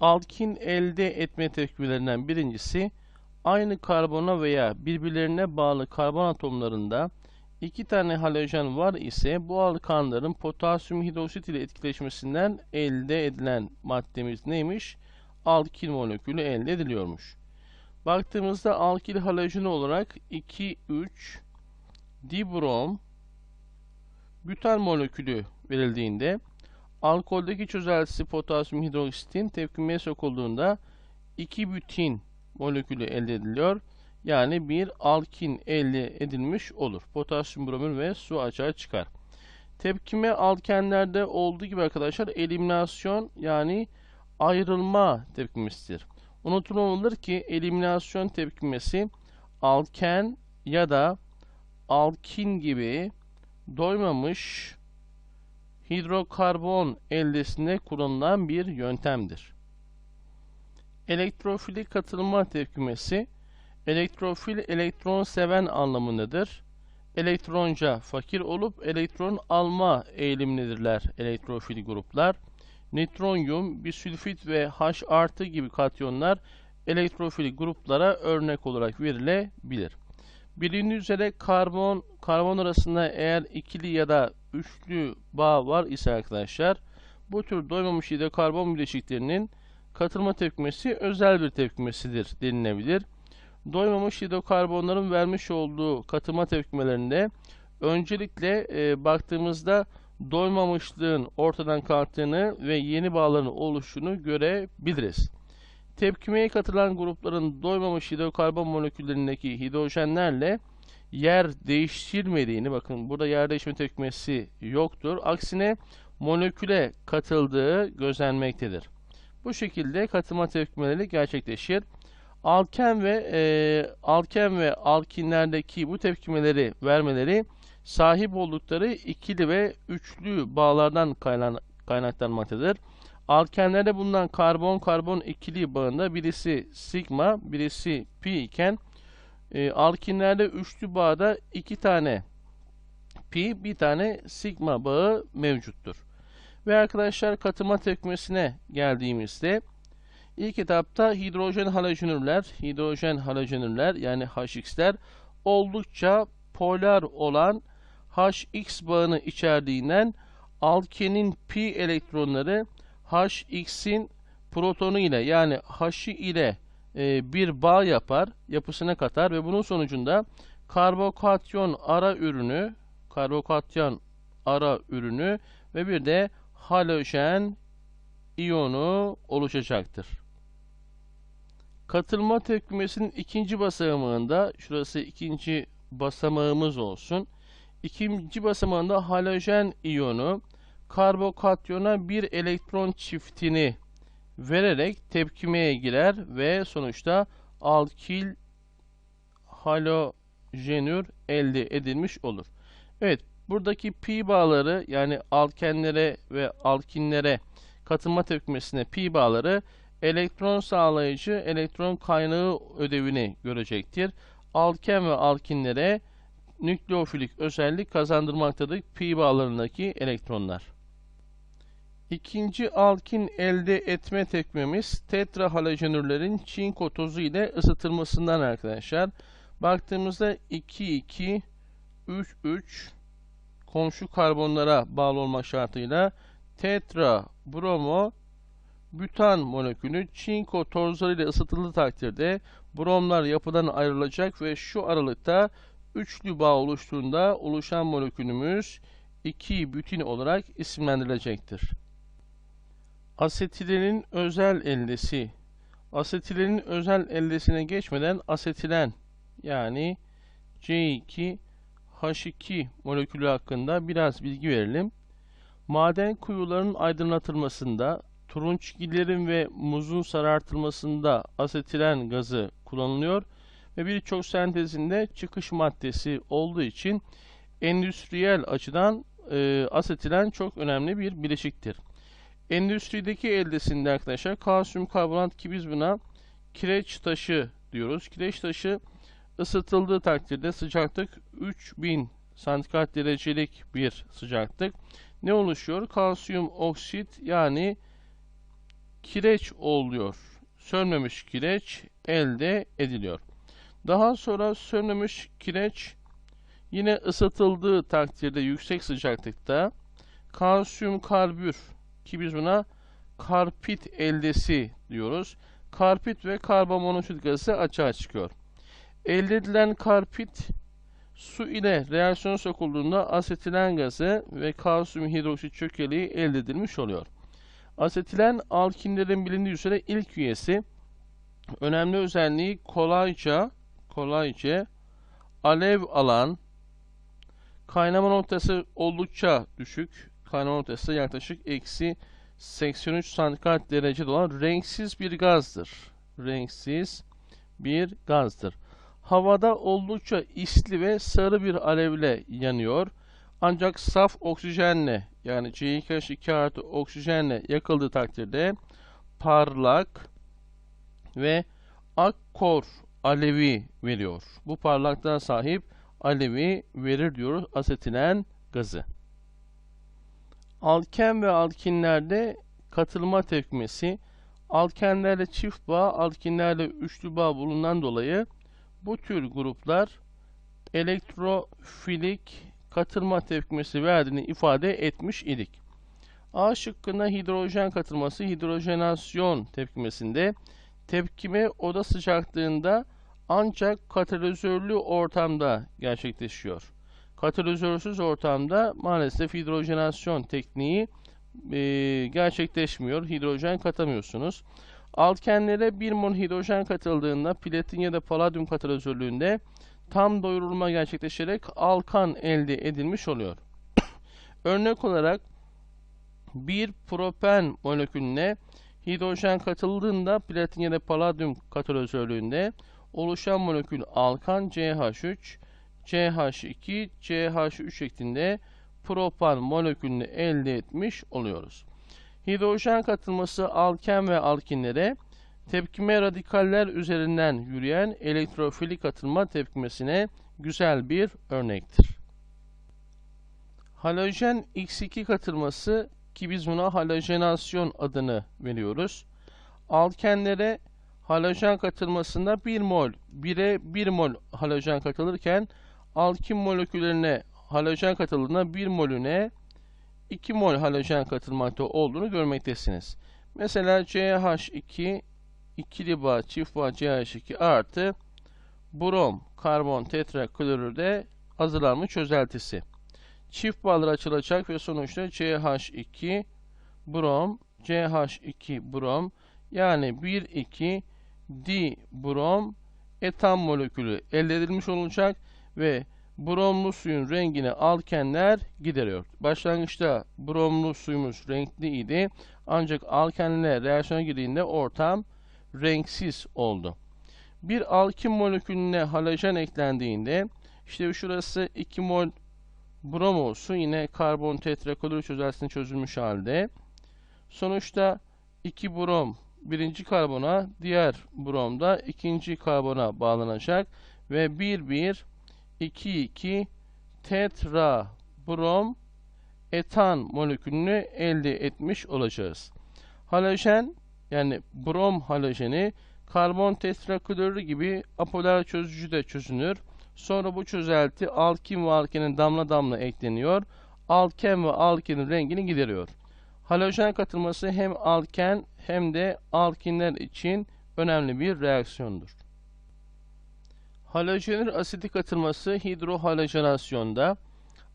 alkin elde etme tepkimelerinden birincisi aynı karbona veya birbirlerine bağlı karbon atomlarında iki tane halojen var ise bu alkanların potasyum hidroksit ile etkileşmesinden elde edilen maddemiz neymiş? Alkil molekülü elde ediliyormuş. Baktığımızda alkil halojeni olarak 2 3 dibrom butan molekülü verildiğinde alkoldeki çözeltisi potasyum hidroksitin tepkimeye sokulduğunda 2 butin molekülü elde ediliyor. Yani bir alkin elde edilmiş olur. Potasyum bromür ve su açığa çıkar. Tepkime alkenlerde olduğu gibi arkadaşlar eliminasyon yani ayrılma tepkimesidir. Unutulmamalıdır ki eliminasyon tepkimesi alken ya da alkin gibi doymamış hidrokarbon eldesinde kullanılan bir yöntemdir. Elektrofilik katılma tepkimesi elektrofil elektron seven anlamındadır. Elektronca fakir olup elektron alma eğilimindedirler elektrofil gruplar. Nitronyum, bisülfit ve H artı gibi katyonlar elektrofil gruplara örnek olarak verilebilir. Bilindiği üzere karbon karbon arasında eğer ikili ya da üçlü bağ var ise arkadaşlar bu tür doymamış hidrokarbon bileşiklerinin katılma tepkimesi özel bir tepkimesidir denilebilir. Doymamış hidrokarbonların vermiş olduğu katılma tepkimelerinde öncelikle e, baktığımızda doymamışlığın ortadan kalktığını ve yeni bağların oluşunu görebiliriz. Tepkimeye katılan grupların doymamış hidrokarbon moleküllerindeki hidrojenlerle yer değiştirmediğini, bakın burada yer değişme tepkimesi yoktur. Aksine moleküle katıldığı gözlenmektedir. Bu şekilde katılma tepkimeleri gerçekleşir. Alken ve e, alken ve alkinlerdeki bu tepkimeleri vermeleri sahip oldukları ikili ve üçlü bağlardan kaynaklanmaktadır. Alkenlerde bulunan karbon-karbon ikili bağında birisi sigma, birisi pi iken e, alkinlerde üçlü bağda iki tane pi, bir tane sigma bağı mevcuttur. Ve arkadaşlar katılma tepkimesine geldiğimizde ilk etapta hidrojen halojenürler, hidrojen halojenürler yani HX'ler oldukça polar olan HX bağını içerdiğinden alkenin pi elektronları HX'in protonu ile yani H'i ile e, bir bağ yapar, yapısına katar ve bunun sonucunda karbokatyon ara ürünü, karbokatyon ara ürünü ve bir de halojen iyonu oluşacaktır. Katılma tepkimesinin ikinci basamağında, şurası ikinci basamağımız olsun. İkinci basamağında halojen iyonu karbokatyona bir elektron çiftini vererek tepkimeye girer ve sonuçta alkil halojenür elde edilmiş olur. Evet, buradaki pi bağları yani alkenlere ve alkinlere katılma tepkimesine pi bağları elektron sağlayıcı elektron kaynağı ödevini görecektir. Alken ve alkinlere nükleofilik özellik kazandırmaktadır pi bağlarındaki elektronlar. İkinci alkin elde etme tekmemiz tetrahalojenürlerin çinko tozu ile ısıtılmasından arkadaşlar. Baktığımızda 2 2 3 3 komşu karbonlara bağlı olma şartıyla tetra bromo butan molekülü çinko tozları ile ısıtıldığı takdirde bromlar yapıdan ayrılacak ve şu aralıkta üçlü bağ oluştuğunda oluşan molekülümüz 2 butin olarak isimlendirilecektir. Asetilenin özel eldesi. Asetilenin özel eldesine geçmeden asetilen yani C2H2 molekülü hakkında biraz bilgi verelim. Maden kuyularının aydınlatılmasında, turunçgillerin ve muzun sarartılmasında asetilen gazı kullanılıyor ve birçok sentezinde çıkış maddesi olduğu için endüstriyel açıdan e, asetilen çok önemli bir bileşiktir. Endüstrideki eldesinde arkadaşlar kalsiyum karbonat ki biz buna kireç taşı diyoruz. Kireç taşı ısıtıldığı takdirde sıcaklık 3000 santigrat derecelik bir sıcaklık. Ne oluşuyor? Kalsiyum oksit yani kireç oluyor. Sönmemiş kireç elde ediliyor. Daha sonra sönmemiş kireç yine ısıtıldığı takdirde yüksek sıcaklıkta kalsiyum karbür ki biz buna karpit eldesi diyoruz. Karpit ve karbonmonoksit gazı açığa çıkıyor. Elde edilen karpit su ile reaksiyon sokulduğunda asetilen gazı ve kalsiyum hidroksit çökeliği elde edilmiş oluyor. Asetilen alkinlerin bilindiği üzere ilk üyesi önemli özelliği kolayca kolayca alev alan kaynama noktası oldukça düşük kaynama noktası yaklaşık eksi 83 santigrat derecede olan renksiz bir gazdır. Renksiz bir gazdır. Havada oldukça isli ve sarı bir alevle yanıyor. Ancak saf oksijenle yani C2H2 artı oksijenle yakıldığı takdirde parlak ve akkor alevi veriyor. Bu parlaklığa sahip alevi verir diyoruz asetilen gazı. Alken ve alkinlerde katılma tepkimesi alkenlerle çift bağ, alkinlerle üçlü bağ bulunan dolayı bu tür gruplar elektrofilik katılma tepkimesi verdiğini ifade etmiş idik. A şıkkında hidrojen katılması hidrojenasyon tepkimesinde tepkime oda sıcaklığında ancak katalizörlü ortamda gerçekleşiyor. Katalizörsüz ortamda maalesef hidrojenasyon tekniği e, gerçekleşmiyor. Hidrojen katamıyorsunuz. Alkenlere 1 mol hidrojen katıldığında platin ya da paladyum katalizörlüğünde tam doyurulma gerçekleşerek alkan elde edilmiş oluyor. Örnek olarak bir propen molekülüne hidrojen katıldığında platin ya da paladyum katalizörlüğünde oluşan molekül alkan CH3, CH2, CH3 şeklinde propan molekülünü elde etmiş oluyoruz. Hidrojen katılması alken ve alkinlere tepkime radikaller üzerinden yürüyen elektrofilik katılma tepkimesine güzel bir örnektir. Halojen X2 katılması ki biz buna halojenasyon adını veriyoruz. Alkenlere halojen katılmasında 1 mol, 1'e 1 mol halojen katılırken alkin moleküllerine halojen katıldığında 1 molüne 2 mol halojen katılmakta olduğunu görmektesiniz. Mesela CH2 ikili bağ çift bağ CH2 artı brom karbon tetraklorürde hazırlanmış çözeltisi. Çift bağlar açılacak ve sonuçta CH2 brom CH2 brom yani 1 2 di brom etan molekülü elde edilmiş olacak ve bromlu suyun rengini alkenler gideriyor. Başlangıçta bromlu suyumuz renkli idi. Ancak alkenle reaksiyona girdiğinde ortam renksiz oldu. Bir alkin molekülüne halojen eklendiğinde işte şurası 2 mol brom olsun yine karbon tetraklorür çözeltisinde çözülmüş halde. Sonuçta 2 brom birinci karbona diğer brom da ikinci karbona bağlanacak ve 1 1 2 2 tetra brom etan molekülünü elde etmiş olacağız. Halojen yani brom halojeni karbon tetraklorürü gibi apolar çözücüde çözünür. Sonra bu çözelti alkin ve alkenin damla damla ekleniyor. Alken ve alkenin rengini gideriyor. Halojen katılması hem alken hem de alkinler için önemli bir reaksiyondur. Halojenür asidi katılması hidrohalojenasyonda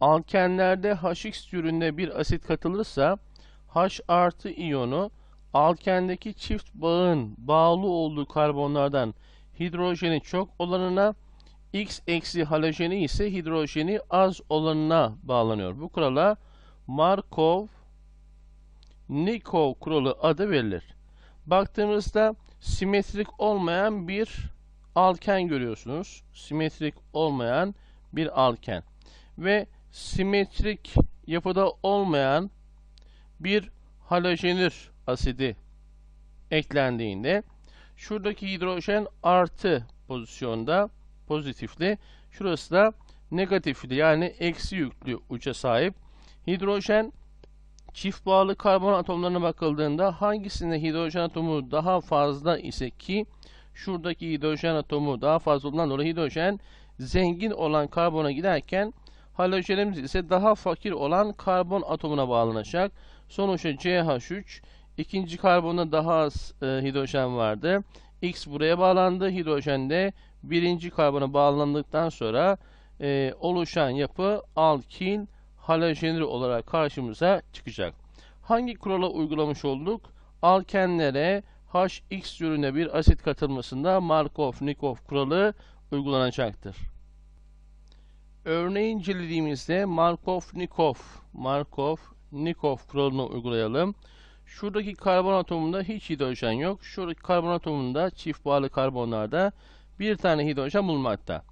alkenlerde HX türünde bir asit katılırsa H artı iyonu alkendeki çift bağın bağlı olduğu karbonlardan hidrojeni çok olanına X eksi halojeni ise hidrojeni az olanına bağlanıyor. Bu kurala Markov Nikov kuralı adı verilir. Baktığımızda simetrik olmayan bir alken görüyorsunuz. Simetrik olmayan bir alken. Ve simetrik yapıda olmayan bir halojenür asidi eklendiğinde şuradaki hidrojen artı pozisyonda pozitifli. Şurası da negatifli yani eksi yüklü uca sahip. Hidrojen Çift bağlı karbon atomlarına bakıldığında hangisinde hidrojen atomu daha fazla ise ki şuradaki hidrojen atomu daha fazla olduğundan dolayı hidrojen zengin olan karbona giderken halojenimiz ise daha fakir olan karbon atomuna bağlanacak. Sonuçta CH3 ikinci karbonda daha az e, hidrojen vardı. X buraya bağlandı. Hidrojen de birinci karbona bağlandıktan sonra e, oluşan yapı alkil halojenür olarak karşımıza çıkacak. Hangi kurala uygulamış olduk? Alkenlere HX türüne bir asit katılmasında Markov-Nikov kuralı uygulanacaktır. Örneği incelediğimizde Markov-Nikov Markov-Nikov kuralını uygulayalım. Şuradaki karbon atomunda hiç hidrojen yok. Şuradaki karbon atomunda çift bağlı karbonlarda bir tane hidrojen bulunmakta.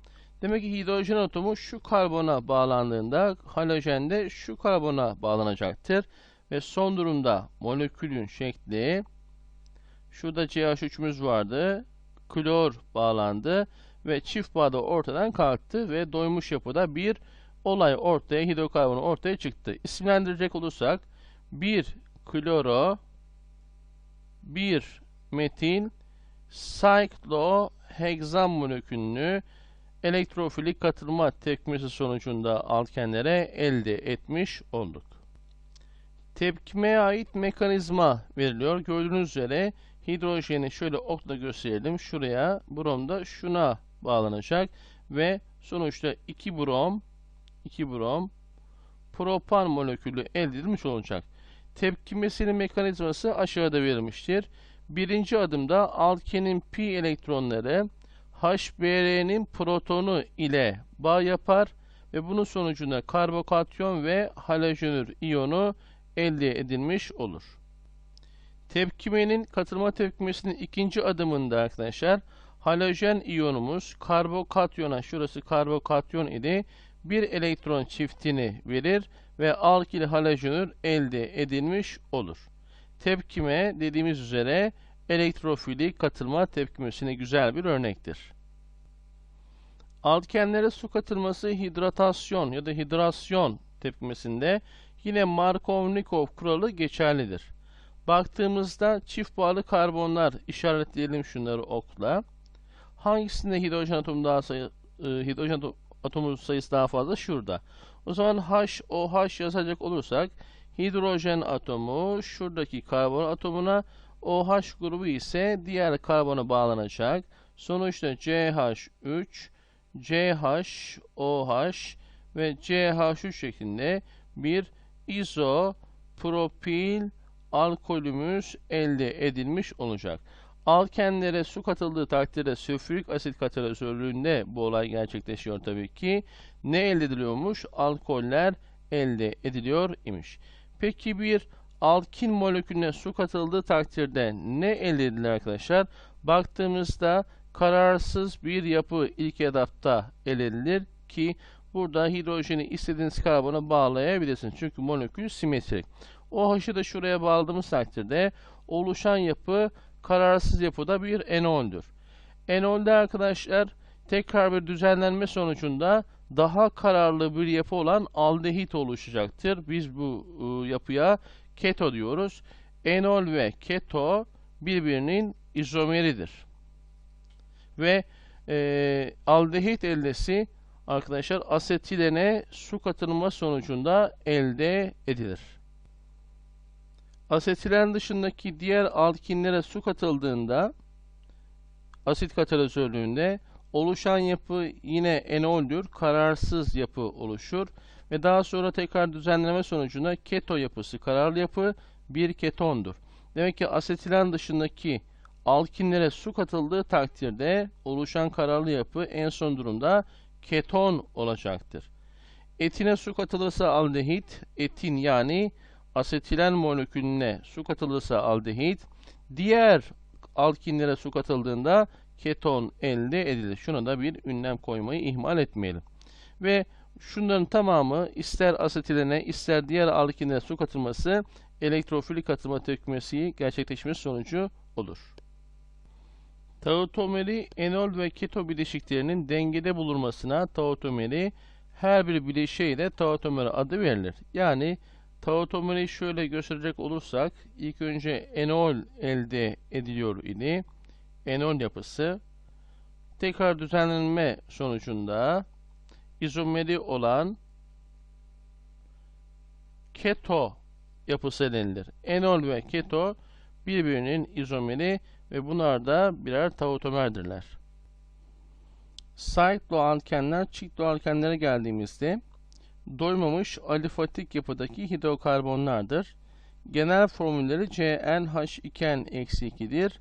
Demek ki hidrojen atomu şu karbona bağlandığında halojen de şu karbona bağlanacaktır. Ve son durumda molekülün şekli şurada CH3'ümüz vardı. Klor bağlandı ve çift bağ da ortadan kalktı ve doymuş yapıda bir olay ortaya, hidrokarbon ortaya çıktı. İsimlendirecek olursak bir kloro, bir metil, cyclohexan molekülünü elektrofilik katılma tepkimesi sonucunda alkenlere elde etmiş olduk. Tepkimeye ait mekanizma veriliyor. Gördüğünüz üzere hidrojeni şöyle okla gösterelim. Şuraya brom da şuna bağlanacak ve sonuçta 2 brom 2 brom propan molekülü elde edilmiş olacak. Tepkimesinin mekanizması aşağıda verilmiştir. Birinci adımda alkenin pi elektronları HBr'nin protonu ile bağ yapar ve bunun sonucunda karbokatyon ve halojenür iyonu elde edilmiş olur. Tepkimenin katılma tepkimesinin ikinci adımında arkadaşlar halojen iyonumuz karbokatyona şurası karbokatyon idi bir elektron çiftini verir ve alkil halojenür elde edilmiş olur. Tepkime dediğimiz üzere elektrofilik katılma tepkimesine güzel bir örnektir. Alkenlere su katılması hidratasyon ya da hidrasyon tepkimesinde yine Markov-Nikov kuralı geçerlidir. Baktığımızda çift bağlı karbonlar işaretleyelim şunları okla. Hangisinde hidrojen atomu daha sayı, e, hidrojen atomu sayısı daha fazla? Şurada. O zaman HOH yazacak olursak hidrojen atomu şuradaki karbon atomuna OH grubu ise diğer karbona bağlanacak. Sonuçta CH3, CH, OH ve CH3 şeklinde bir izopropil alkolümüz elde edilmiş olacak. Alkenlere su katıldığı takdirde sülfürik asit katalizörlüğünde bu olay gerçekleşiyor tabii ki. Ne elde ediliyormuş? Alkoller elde ediliyor imiş. Peki bir alkin molekülüne su katıldığı takdirde ne elde edilir arkadaşlar? Baktığımızda kararsız bir yapı ilk etapta elde edilir ki burada hidrojeni istediğiniz karbona bağlayabilirsiniz. Çünkü molekül simetrik. OH'ı da şuraya bağladığımız takdirde oluşan yapı kararsız yapıda bir enoldür. Enolde arkadaşlar tekrar bir düzenlenme sonucunda daha kararlı bir yapı olan aldehit oluşacaktır. Biz bu e, yapıya keto diyoruz. Enol ve keto birbirinin izomeridir. Ve e, aldehit eldesi arkadaşlar asetilene su katılma sonucunda elde edilir. Asetilen dışındaki diğer alkinlere su katıldığında asit katalizörlüğünde oluşan yapı yine enoldür. Kararsız yapı oluşur ve daha sonra tekrar düzenleme sonucunda keto yapısı kararlı yapı bir ketondur. Demek ki asetilen dışındaki alkinlere su katıldığı takdirde oluşan kararlı yapı en son durumda keton olacaktır. Etine su katılırsa aldehit, etin yani asetilen molekülüne su katılırsa aldehit, diğer alkinlere su katıldığında keton elde edilir. Şuna da bir ünlem koymayı ihmal etmeyelim. Ve şunların tamamı ister asetilene ister diğer alkinlere su katılması elektrofilik katılma tepkimesi gerçekleşmesi sonucu olur. Tautomeri enol ve keto bileşiklerinin dengede bulunmasına tautomeri her bir bileşiğe de tautomer adı verilir. Yani Tautomeri şöyle gösterecek olursak ilk önce enol elde ediliyor idi. Enol yapısı tekrar düzenlenme sonucunda izomeri olan keto yapısı elde edilir. Enol ve keto birbirinin izomeri ve bunlar da birer tautomerdirler. Cycloalkenler çikloalkenlere geldiğimizde doymamış alifatik yapıdaki hidrokarbonlardır. Genel formülleri CnH2n-2'dir.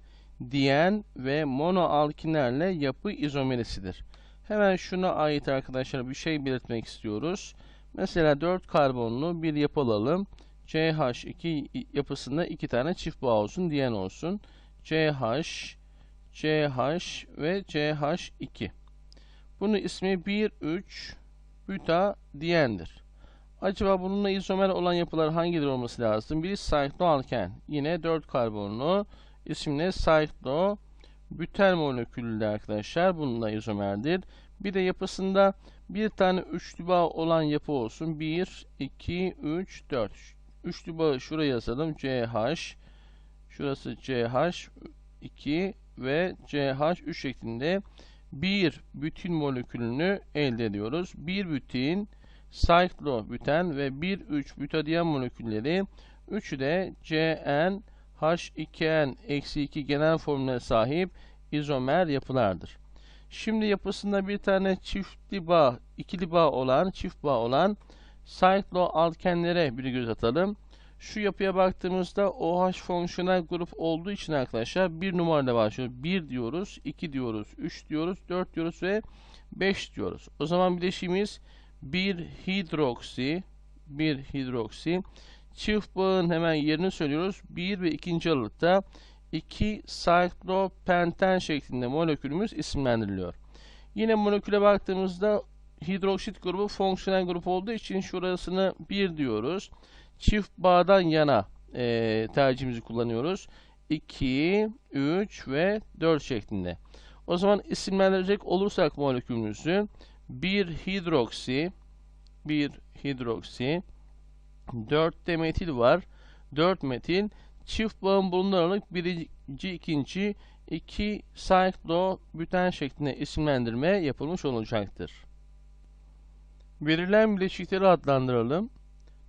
Diyen ve monoalkinerle yapı izomerisidir. Hemen şuna ait arkadaşlar bir şey belirtmek istiyoruz. Mesela 4 karbonlu bir yapı alalım. CH2 yapısında iki tane çift bağ olsun, diyen olsun. CH, CH ve CH2. Bunun ismi 1, 3, büta diyendir. Acaba bununla izomer olan yapılar hangileri olması lazım? Biri cycloalken. Yine 4 karbonlu. İsmi cyclo bütel moleküllü arkadaşlar. Bununla izomerdir. Bir de yapısında bir tane üçlü bağ olan yapı olsun. 1, 2, 3, 4. Üçlü bağı şuraya yazalım. CH. Şurası CH. 2 ve CH3 şeklinde bir bütün molekülünü elde ediyoruz. Bir bütün cyclobüten ve 1,3 butadiyen molekülleri üçü de CN H2N-2 genel formüle sahip izomer yapılardır. Şimdi yapısında bir tane çiftli bağ, ikili bağ olan, çift bağ olan cycloalkenlere bir göz atalım. Şu yapıya baktığımızda OH fonksiyonel grup olduğu için arkadaşlar bir numarayla başlıyor. 1 diyoruz, 2 diyoruz, 3 diyoruz, 4 diyoruz ve 5 diyoruz. O zaman bileşiğimiz 1 hidroksi, 1 hidroksi. Çift bağın hemen yerini söylüyoruz. 1 ve 2. aralıkta 2 cyclopenten şeklinde molekülümüz isimlendiriliyor. Yine moleküle baktığımızda hidroksit grubu fonksiyonel grup olduğu için şurasını 1 diyoruz çift bağdan yana e, tercihimizi kullanıyoruz. 2, 3 ve 4 şeklinde. O zaman isimlendirecek olursak molekülümüzü 1 hidroksi 1 hidroksi 4 de metil var. 4 metil çift bağın bulunduğu aralık birinci, ikinci, 2 cyclobüten şeklinde isimlendirme yapılmış olacaktır. Verilen bileşikleri adlandıralım.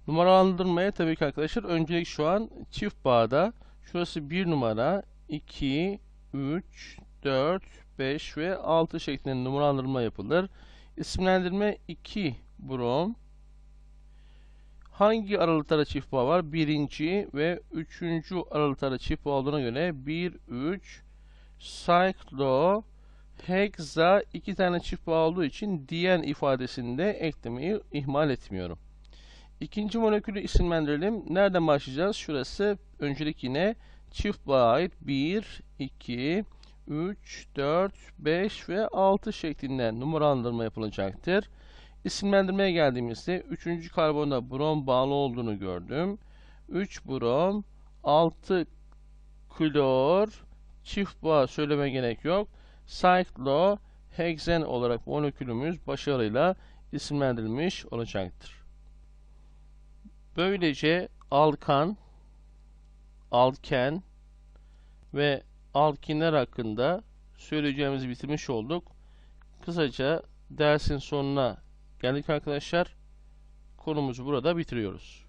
Numaralandırmaya tabii ki arkadaşlar öncelik şu an çift bağda. Şurası 1 numara, 2, 3, 4, 5 ve 6 şeklinde numaralandırma yapılır. İsimlendirme 2 brom. Hangi aralıklara çift bağ var? Birinci ve üçüncü aralıklara çift bağ olduğuna göre 1, 3, cyclo, hexa iki tane çift bağ olduğu için diyen ifadesinde eklemeyi ihmal etmiyorum. İkinci molekülü isimlendirelim. Nereden başlayacağız? Şurası öncelik yine çift bağa ait 1, 2, 3, 4, 5 ve 6 şeklinde numaralandırma yapılacaktır. İsimlendirmeye geldiğimizde 3. karbonda brom bağlı olduğunu gördüm. 3 brom, 6 klor, çift bağ söyleme gerek yok. Cyclo, heksen olarak molekülümüz başarıyla isimlendirilmiş olacaktır. Böylece alkan, alken ve alkinler hakkında söyleyeceğimizi bitirmiş olduk. Kısaca dersin sonuna geldik arkadaşlar. Konumuzu burada bitiriyoruz.